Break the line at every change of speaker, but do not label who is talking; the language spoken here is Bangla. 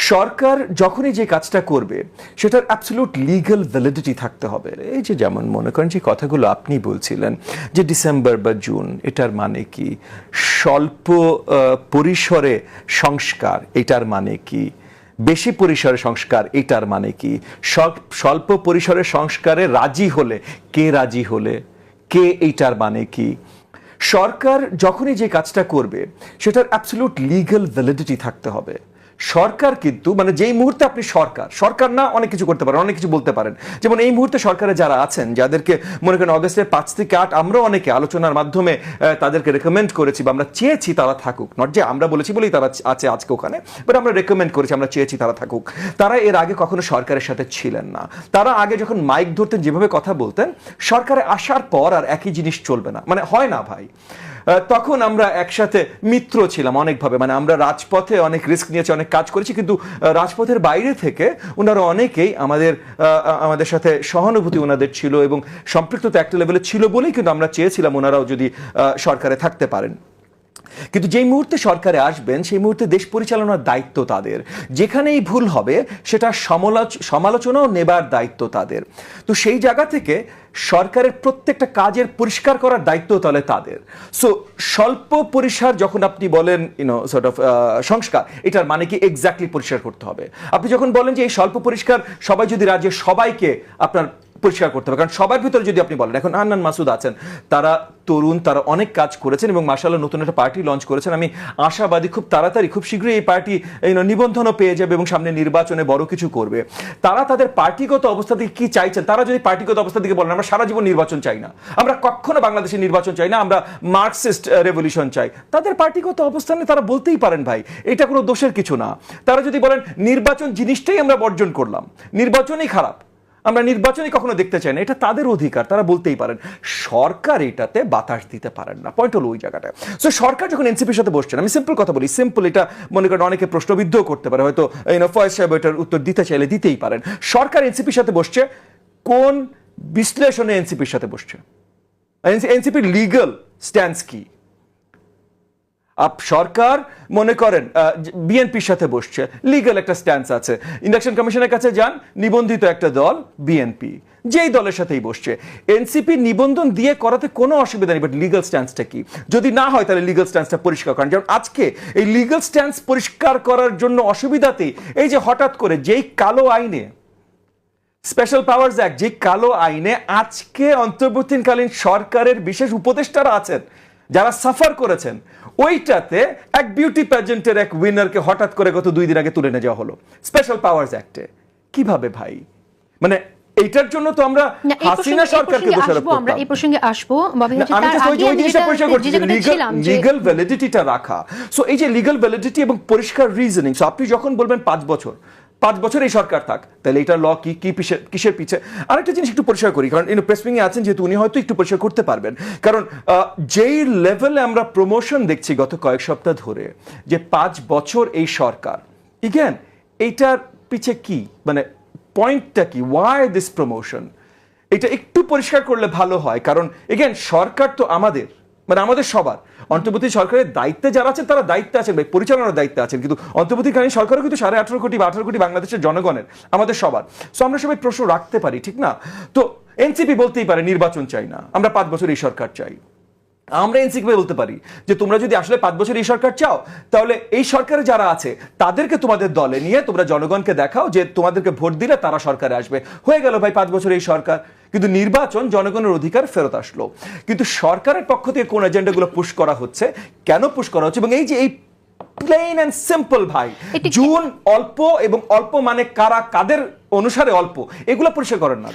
সরকার যখনই যে কাজটা করবে, সেটার অ্যাবসলিউট লিগাল ভ্যালিডিটি থাকতে হবে। এই যে যেমন মনে করেন যে কথাগুলো আপনি বলছিলেন, যে ডিসেম্বর বা জুন এটার মানে কি? স্বল্প পরিসরে সংস্কার, এটার মানে কি? বেশি পরিসরে সংস্কার, এটার মানে কি? স্বল্প- পরিসরে সংস্কারে রাজি হলে, কে রাজি হলে? কে এইটার মানে কি? সরকার যখনই যে কাজটা করবে, সেটার অ্যাবসলিউট লিগ্যাল ভ্যালিডিটি থাকতে হবে। সরকার কিন্তু মানে যেই মুহূর্তে আপনি সরকার সরকার না অনেক কিছু করতে পারেন, অনেক কিছু বলতে পারেন। যেমন এই মুহূর্তে সরকারে যারা আছেন, যাদেরকে মনে করেন অগস্টের পাঁচ থেকে আট, আমরাও অনেকে আলোচনার মাধ্যমে তাদেরকে রেকমেন্ড করেছি বা আমরা চেয়েছি তারা থাকুক। নট যে আমরা বলেছি বলেই তারা আছে আজকে ওখানে বাট আমরা রেকমেন্ড করেছি, আমরা চেয়েছি তারা থাকুক। তারা এর আগে কখনো সরকারের সাথে ছিলেন না। তারা আগে যখন মাইক ধরতেন, যেভাবে কথা বলতেন, সরকারে আসার পর আর একই জিনিস চলবে না। মানে হয় না ভাই। তখন আমরা একসাথে মিত্র ছিলাম অনেকভাবে। মানে আমরা রাজপথে অনেক রিস্ক নিয়েছি, অনেক কাজ করেছি, কিন্তু রাজপথের বাইরে থেকে ওনারা অনেকেই আমাদের আমাদের সাথে সহানুভূতি ওনাদের ছিল এবং সম্পৃক্ততা একটা লেভেলে ছিল বলেই কিন্তু আমরা চেয়েছিলাম ওনারাও যদি সরকারে থাকতে পারেন। কিন্তু যেই মুহূর্তে সরকারে আসবেন, সেই মুহূর্তে দেশ পরিচালনার দায়িত্ব তাদের। যেখানেই ভুল হবে, সেটা সমালোচ, সমালোচনাও নেবার দায়িত্ব তাদের। তো সেই জায়গা থেকে সরকারের প্রত্যেকটা কাজের পরিষ্কার করার দায়িত্ব তাহলে তাদের। সো স্বল্প পরিসর যখন আপনি বলেন ইউনো সর্ট অফ সংস্কার, এটার মানে কি এক্স্যাক্টলি পরিষ্কার করতে হবে? আপনি যখন বলেন যে এই স্বল্প পরিষ্কার সবাই যদি রাজ্যের সবাইকে আপনার পরিষ্কার করতে হবে। কারণ সবার ভিতরে যদি আপনি বলেন, এখন আন্নান মাসুদ আছেন, তারা তরুণ, তারা অনেক কাজ করেছেন এবং মার্শাল্লাহ নতুন একটা পার্টি লঞ্চ করেছেন। আমি আশাবাদী, খুব তাড়াতাড়ি, খুব শীঘ্রই এই পার্টি নিবন্ধনও পেয়ে যাবে এবং সামনে নির্বাচনে বড় কিছু করবে। তারা তাদের পার্টিগত অবস্থা থেকে কি চাইছেন? তারা যদি পার্টিগত অবস্থা থেকে বলেন, আমরা সারা জীবন নির্বাচন চাই না। আমরা কখনো বাংলাদেশে নির্বাচন চাই না, আমরা মার্কসিস্ট রেভলিউশন চাই। তাদের পার্টিগত অবস্থানে তারা বলতেই পারেন ভাই, এটা কোনো দোষের কিছু না। তারা যদি বলেন, নির্বাচন জিনিসটাই আমরা বর্জন করলাম, নির্বাচনই খারাপ। আমরা নির্বাচনই কখনো দেখতে চাই না, এটা তাদের অধিকার, তারা বলতেই পারেন। সরকার এটাতে বাতাস দিতে পারেন না। পয়েন্ট হলো ওই জায়গাটায় সো সরকার যখন এনসিপির সাথে বসছেন, আমি সিম্পল কথা বলি। সিম্পল এটা মনে করেন অনেকে প্রশ্নবিদ্ধ করতে পারে। হয়তো ফয়েজ সাহেব এটার উত্তর দিতে চাইলে দিতেই পারেন। সরকার এনসিপির সাথে বসছে, কোন বিশ্লেষণে এনসিপির সাথে বসছে? এনসিপির লিগাল স্ট্যান্স কি? আপ সরকার মনে করেন বিএনপির সাথে বসছে লিগ্যাল একটা স্ট্যান্স আছে। ইলেকশন কমিশনের কাছে যান, নিবন্ধিত একটা দল বিএনপি যেই দলের সাথেই বসছে। এনসিপি নিবন্ধন দিয়ে করাতে কোনো অসুবিধা নেই বাট লিগ্যাল স্ট্যান্সটা কি? যদি না হয়, তাহলে লিগ্যাল স্ট্যান্সটা পরিষ্কার করেন। যেমন আজকে এই লিগ্যাল স্ট্যান্স পরিষ্কার করার জন্য অসুবিধাতেই এই যে হঠাৎ করে যেই কালো আইনে স্পেশাল পাওয়ার্স অ্যাক্ট যে কালো আইনে আজকে অন্তর্বর্তীকালীন সরকারের বিশেষ উপদেষ্টারা আছেন যারা সাফার করেছেন ওইটাতে এক বিউটি প্যাজেন্টের এক উইনারকে হঠাৎ করে গত দুই দিন আগে তুলে নিয়ে যাওয়া হলো। স্পেশাল পাওয়ার্স অ্যাক্টে কীভাবে ভাই? মানে এইটার জন্য তো আমরা হাসিনা সরকারকে দোষারোপ করতাম
এই প্রসঙ্গে আসব।
আমি ওই জিনিসটা পরিষ্কার করছি লিগাল ভ্যালিডিটিটা রাখা। সো এই যে লিগাল ভ্যালিডিটি এবং পরিষ্কার রিজনিং সো আপনি যখন বলবেন পাঁচ বছর পাঁচ বছর এই সরকার থাক, তাহলে এটা ল কি কি কিসের পিছে? আরেকটা জিনিস একটু পরিষ্কার করি, কারণ ইনো প্রেসমিং এ আছেন, যেহেতু উনি হয়তো একটু পরিষ্কার করতে পারবেন। কারণ যেই লেভেলে আমরা প্রমোশন দেখছি গত কয়েক সপ্তাহ ধরে, যে পাঁচ বছর এই সরকার ইগেন এইটার পিছে কি? মানে পয়েন্টটা কি? ওয়াই দিস প্রমোশন এটা একটু পরিষ্কার করলে ভালো হয়, কারণ এগেন সরকার তো আমাদের। মানে আমাদের সবার। অন্তর্বর্তী সরকারের দায়িত্বে যারা আছেন, তারা দায়িত্বে আছেন ভাই পরিচালনার দায়িত্বে আছেন। কিন্তু অন্তর্বর্তীকালীন সরকারও কিন্তু সাড়ে আঠারো কোটি বা আঠারো কোটি বাংলাদেশের জনগণের, আমাদের সবার। সো আমরা সবাই প্রশ্ন রাখতে পারি, ঠিক না? তো এনসিপি বলতেই পারে, নির্বাচন চাই না। আমরা পাঁচ বছর এই সরকার চাই। আমরা এনসিপি বলতে পারি যে তোমরা যদি আসলে পাঁচ বছর এই সরকার চাও তাহলে এই সরকারে যারা আছে তাদেরকে তোমাদের দলে নিয়ে তোমরা জনগণকে দেখাও যে তোমাদেরকে ভোট দিলে তারা সরকারে আসবে। হয়ে গেল ভাই পাঁচ বছর এই সরকার। কিন্তু নির্বাচন জনগণের অধিকার ফেরত আসলো। কিন্তু সরকারের পক্ষ থেকে কোন এজেন্ডাগুলো পুশ করা হচ্ছে? কেন পুশ করা হচ্ছে? এবং এই যে এই প্লেন অ্যান্ড সিম্পল ভাই জুন অল্প এবং অল্প মানে কারা কাদের অনুসারে অল্প এগুলো পরিষ্কার করেন না?